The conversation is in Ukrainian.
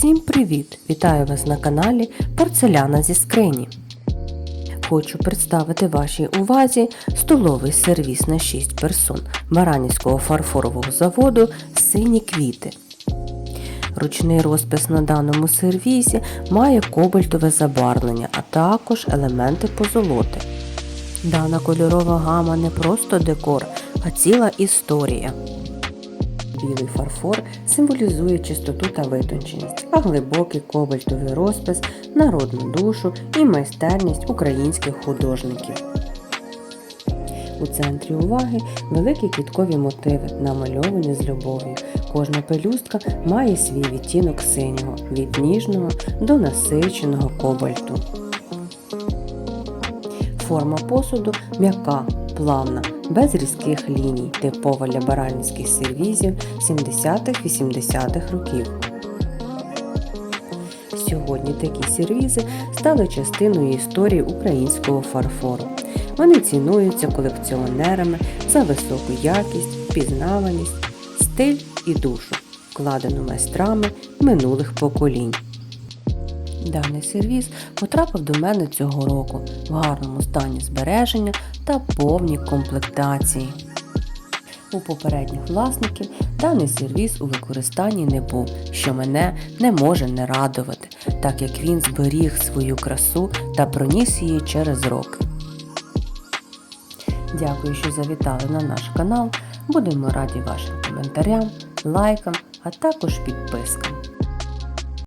Привіт! Вітаю вас на каналі Порцеляна зі скрині. Хочу представити вашій увазі столовий сервіс на 6 персон Баранівського фарфорового заводу Сині квіти. Ручний розпис на даному сервізі має кобальтове забарвлення, а також елементи позолоти. Дана кольорова гама не просто декор, а ціла історія. Білий фарфор символізує чистоту та витонченість, а глибокий кобальтовий розпис народну душу і майстерність українських художників. У центрі уваги великі квіткові мотиви, намальовані з любов'ю. Кожна пелюстка має свій відтінок синього, від ніжного до насиченого кобальту. Форма посуду м'яка, плавна, без різких ліній, типова для баранівських сервізів 70-80-х років. Сьогодні такі сервізи стали частиною історії українського фарфору. Вони цінуються колекціонерами за високу якість, впізнаваність, стиль і душу, вкладену майстрами минулих поколінь. Даний сервіз потрапив до мене цього року в гарному стані збереження та повній комплектації. У попередніх власників даний сервіз у використанні не був, що мене не може не радувати, так як він зберіг свою красу та проніс її через роки. Дякую, що завітали на наш канал. Будемо раді вашим коментарям, лайкам, а також підпискам.